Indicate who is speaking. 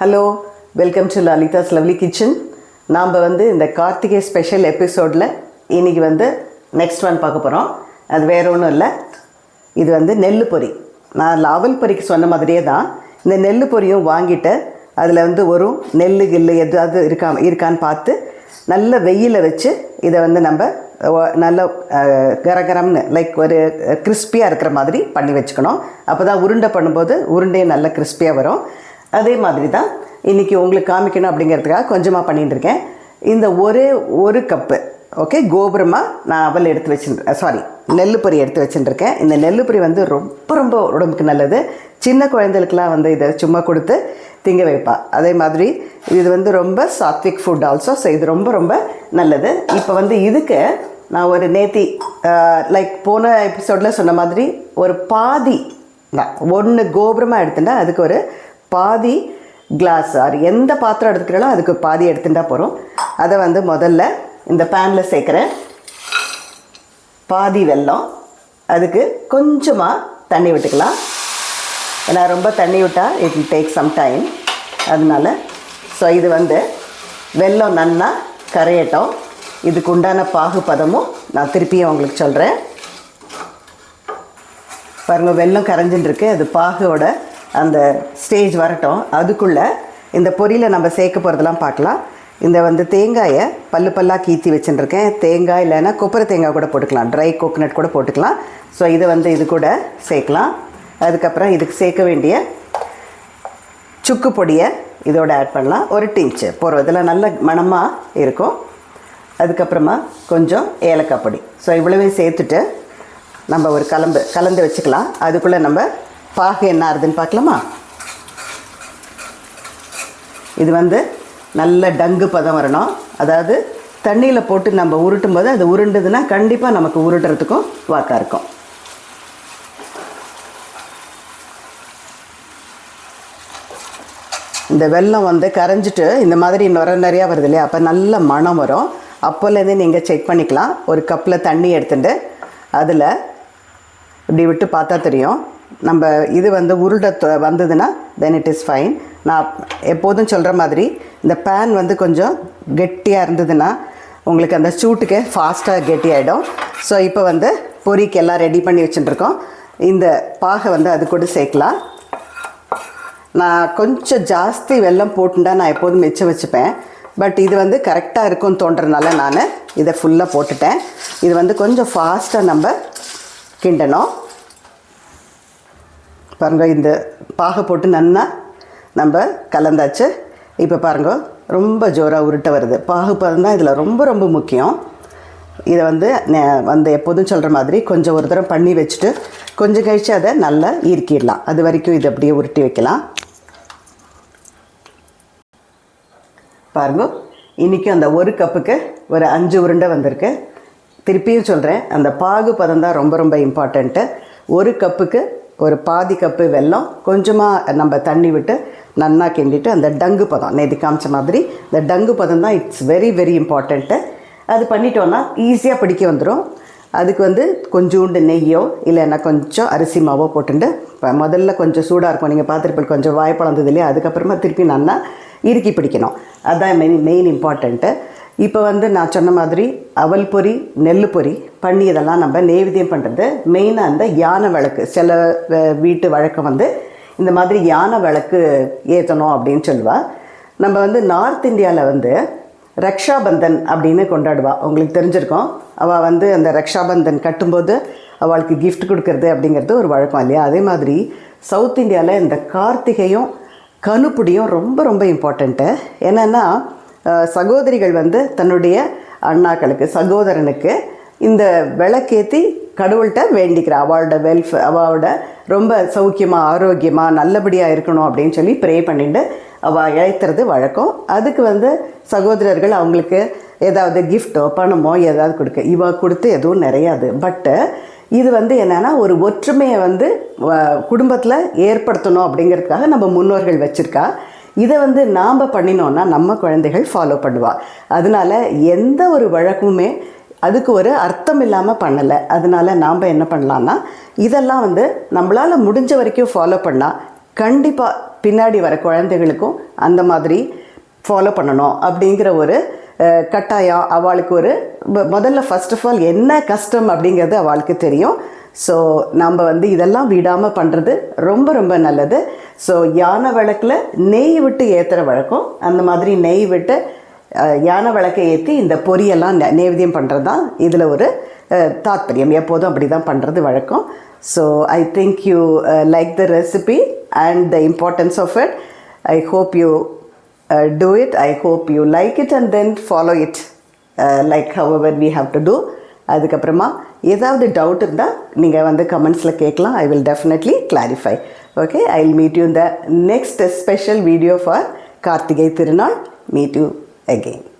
Speaker 1: Hello welcome to Lalitha's lovely kitchen நாம் வந்து இந்த கார்த்திகை ஸ்பெஷல் எபிசோடில் இன்றைக்கி வந்து நெக்ஸ்ட் ஒன் பார்க்க போகிறோம் அது வேற ஒன்றும் இல்லை. இது வந்து நெல் பொறி நான் லாவல் பொறிக்கு சொன்ன மாதிரியே தான். இந்த நெல் பொரியும் வாங்கிட்டு அதில் வந்து ஒரு நெல் கில்லு எதாவது இருக்கா இருக்கான்னு பார்த்து நல்ல வெயிலில் வச்சு இதை வந்து நம்ம நல்ல கரகரம்னு லைக் ஒரு கிறிஸ்பியாக இருக்கிற மாதிரி பண்ணி வச்சுக்கணும். அப்போ தான் உருண்டை பண்ணும்போது உருண்டையும் நல்ல கிறிஸ்பியாக வரும். அதே மாதிரி தான் இன்றைக்கி உங்களுக்கு காமிக்கணும் அப்படிங்கிறதுக்காக கொஞ்சமாக பண்ணிட்டு இருக்கேன். இந்த ஒரே ஒரு கப்பு ஓகே கோபுரமாக நான் அவல் எடுத்து வச்சுருக்கேன் சாரி நெல்லுப்பொரி எடுத்து வச்சுட்டுருக்கேன் இந்த நெல்லுப்பொரி வந்து ரொம்ப ரொம்ப உடம்புக்கு நல்லது. சின்ன குழந்தைகளுக்கெலாம் வந்து இதை சும்மா கொடுத்து திங்க வைப்பா. அதே மாதிரி இது வந்து ரொம்ப சாத்விக் ஃபுட் ஆல்சோ ஸோ இது ரொம்ப ரொம்ப நல்லது. இப்போ வந்து இதுக்கு நான் ஒரு நேத்தி லைக் போன எபிசோடில் சொன்ன மாதிரி ஒரு பாதி தான் ஒன்று கோபுரமாக எடுத்துட்டா அதுக்கு ஒரு பாதி கிளாஸ் ஆர் எந்த பாத்திரம் எடுத்துக்கிறாலோ அதுக்கு பாதி எடுத்துட்டா போகிறோம் அதை வந்து முதல்ல இந்த பேனில் சேர்க்குறேன். பாதி வெல்லம். அதுக்கு கொஞ்சமாக தண்ணி விட்டுக்கலாம். ஏன்னா ரொம்ப தண்ணி விட்டால் it will take some time அதனால் ஸோ இது வந்து வெல்லம் நன்னா கரையட்டும். இதுக்கு உண்டான பாகு பதமும் நான் திருப்பியும் உங்களுக்கு சொல்கிறேன் பாருங்கள் வெல்லம் கரைஞ்சின்னு இருக்கு அது பாகோட அந்த ஸ்டேஜ் வரட்டும். அதுக்குள்ளே இந்த பொரியில் நம்ம சேர்க்க போகிறதெல்லாம் பார்க்கலாம். இந்த வந்து தேங்காயை பல்லு பல்லாக கீத்தி வச்சுட்டுருக்கேன் தேங்காய் இல்லைன்னா கொப்பரை தேங்காய் கூட போட்டுக்கலாம். ட்ரை கோகனட் கூட போட்டுக்கலாம். ஸோ இதை வந்து இது கூட சேர்க்கலாம். அதுக்கப்புறம் இதுக்கு சேர்க்க வேண்டிய சுக்கு பொடியை இதோட ஆட் பண்ணலாம். ஒரு டிஞ்சு போகிறோம் நல்ல மணமாக இருக்கும். அதுக்கப்புறமா கொஞ்சம் ஏலக்காய் பொடி. ஸோ இவ்வளவே சேர்த்துட்டு நம்ம ஒரு கலந்து கலந்து வச்சுக்கலாம். அதுக்குள்ளே நம்ம பாகு என்ன ஆறுதுன்னு பார்க்கலாமா? இது வந்து நல்ல டங்கு பதம் வரணும். அதாவது தண்ணியில் போட்டு நம்ம உருட்டும் போது அது உருண்டுதுன்னா கண்டிப்பாக நமக்கு உருட்டுறதுக்கும் வாக்காக இருக்கும். இந்த வெல்லம் வந்து கரைஞ்சிட்டு இந்த மாதிரி நுர நிறையா வருது இல்லையா? அப்போ நல்ல மணம் வரும். அப்போலேருந்து நீங்கள் செக் பண்ணிக்கலாம். ஒரு கப்பில் தண்ணி எடுத்துட்டு அதில் இப்படி விட்டு பார்த்தா தெரியும். நம்ம இது வந்து உருண்டை தொ- வந்ததுன்னா தென் இட் இஸ் ஃபைன் நான் எப்போதும் சொல்கிற மாதிரி இந்த பேன் வந்து கொஞ்சம் கெட்டியாக இருந்ததுன்னா உங்களுக்கு அந்த சூட்டுக்கு ஃபாஸ்ட்டாக கெட்டியாகிடும் ஸோ இப்போ வந்து பொரிக்கு எல்லாம் ரெடி பண்ணி வச்சுட்டுருக்கோம். இந்த பாகை வந்து அது கூட சேர்க்கலாம். நான் கொஞ்சம் ஜாஸ்தி வெல்லம் போட்டுட்டா நான் எப்போதும் மிச்சம் வச்சுப்பேன். பட் இது வந்து கரெக்டாக இருக்கும்னு தோன்றதுனால நான் இதை ஃபுல்லாக போட்டுட்டேன். இது வந்து கொஞ்சம் ஃபாஸ்ட்டாக நம்ம கிண்டணும். பாருங்க இந்த பாகை போட்டு நன்னா நம்ம கலந்தாச்சு. இப்போ பாருங்க ரொம்ப ஜோராக உருட்ட வருது. பாகு தான் இதில் ரொம்ப ரொம்ப முக்கியம். இதை வந்து நே- வந்து எப்போதும் சொல்கிற மாதிரி கொஞ்சம் ஒரு தடவை பண்ணி வச்சுட்டு கொஞ்சம் கழித்து அதை நல்லா ஈர்க்கிடலாம் அது வரைக்கும் இது அப்படியே உருட்டி வைக்கலாம். பாருங்க இன்றைக்கும் அந்த ஒரு கப்புக்கு ஒரு அஞ்சு உருண்டை வந்திருக்கு. திருப்பியும் சொல்கிறேன் அந்த பாகு பதம் தான் ரொம்ப ரொம்ப இம்பார்ட்டண்ட்டு ஒரு கப்புக்கு ஒரு பாதி கப்பு வெல்லம் கொஞ்சமாக நம்ம தண்ணி விட்டு நன்னா கிண்டிட்டு அந்த டங்கு பதம் நேதி காமிச்ச மாதிரி இந்த டங்கு பதம் தான் இட்ஸ் வெரி வெரி இம்பார்ட்டண்ட்டு அது பண்ணிட்டோன்னா ஈஸியாக பிடிக்க வந்துடும் அதுக்கு வந்து கொஞ்சோண்டு நெய்யோ இல்லைன்னா கொஞ்சம் அரிசி மாவோ போட்டுண்டு இப்போ முதல்ல கொஞ்சம் சூடாக இருக்கும். நீங்கள் பார்த்துருப்பீங்க கொஞ்சம் வாய்ப்பளந்தது இல்லையா? அதுக்கப்புறமா திருப்பி நல்லா இறுக்கி பிடிக்கணும். அதுதான் மெயின் மெயின் இம்பார்ட்டண்ட்டு இப்போ வந்து நான் சொன்ன மாதிரி அவல் பொரி நெல் பொரி பண்ணி இதெல்லாம் நம்ம நெய்வேத்தியம் பண்ணுறது மெயினாக அந்த யானை விளக்கு சில வீட்டு வழக்கம் வந்து இந்த மாதிரி யானை விளக்கு ஏற்றணும் அப்படின்னு சொல்லுவா. நம்ம வந்து நார்த் இந்தியாவில் வந்து ரக்ஷாபந்தன் அப்படின்னு கொண்டாடுவா. உங்களுக்கு தெரிஞ்சிருக்கோம். அவள் வந்து அந்த ரக்ஷாபந்தன் கட்டும்போது அவளுக்கு கிஃப்ட் கொடுக்கறது அப்படிங்கிறது ஒரு வழக்கம் இல்லையா? அதே மாதிரி சவுத் இந்தியாவில் இந்த கார்த்திகையும் கனுப்புடியும் ரொம்ப ரொம்ப இம்பார்ட்டண்ட்டு என்னென்னா சகோதரிகள் வந்து தன்னுடைய அண்ணாக்களுக்கு சகோதரனுக்கு இந்த விளக்கேற்றி கடவுள்கிட்ட வேண்டிக்கிறா. அவளோட வெல்ஃப் அவளோட ரொம்ப சௌக்கியமாக ஆரோக்கியமாக நல்லபடியாக இருக்கணும் அப்படின்னு சொல்லி ப்ரே பண்ணிட்டு அவள் இழைத்துறது வழக்கம். அதுக்கு வந்து சகோதரர்கள் அவங்களுக்கு ஏதாவது கிஃப்ட்டோ பணமோ ஏதாவது கொடுக்க. இவ கொடுத்து எதுவும் நிறையாது. பட்டு இது வந்து என்னென்னா ஒரு ஒற்றுமையை வந்து குடும்பத்தில் ஏற்படுத்தணும் அப்படிங்கிறதுக்காக நம்ம முன்னோர்கள் வச்சுருக்கா. இதை வந்து நாம் பண்ணினோன்னா நம்ம குழந்தைகள் ஃபாலோ பண்ணுவாள் அதனால எந்த ஒரு வழக்கமுமே அதுக்கு ஒரு அர்த்தம் இல்லாமல் பண்ணலை. அதனால் நாம் என்ன பண்ணலான்னா இதெல்லாம் வந்து நம்மளால் முடிஞ்ச வரைக்கும் ஃபாலோ பண்ணால் கண்டிப்பாக பின்னாடி வர குழந்தைகளுக்கும் அந்த மாதிரி ஃபாலோ பண்ணணும் அப்படிங்கிற ஒரு கட்டாயம். அவளுக்கு ஒரு முதல்ல ஃபஸ்ட் ஆஃப் ஆல் என்ன கஷ்டம் அப்படிங்கிறது அவளுக்கு தெரியும். ஸோ நம்ம வந்து இதெல்லாம் விடாமல் பண்ணுறது ரொம்ப ரொம்ப நல்லது. ஸோ யானை விளக்கில் நெய் விட்டு ஏற்றுற வழக்கம். அந்த மாதிரி நெய் விட்டு யானை விளக்கை ஏற்றி இந்த பொரியெல்லாம் நெ- பண்ணுறது தான் இதில் ஒரு தாத்பரியம். எப்போதும் அப்படி தான் பண்ணுறது வழக்கம் so I think you like the recipe and the importance of it I hope you do it I hope you like it and then follow it like how we have to do அதுக்கப்புறமா ஏதாவது doubt இருந்தால் நீங்கள் வந்து கமெண்ட்ஸில் கேட்கலாம். I will definitely clarify okay I will meet you இந்த next special video for Karthigai Thirunal meet you again.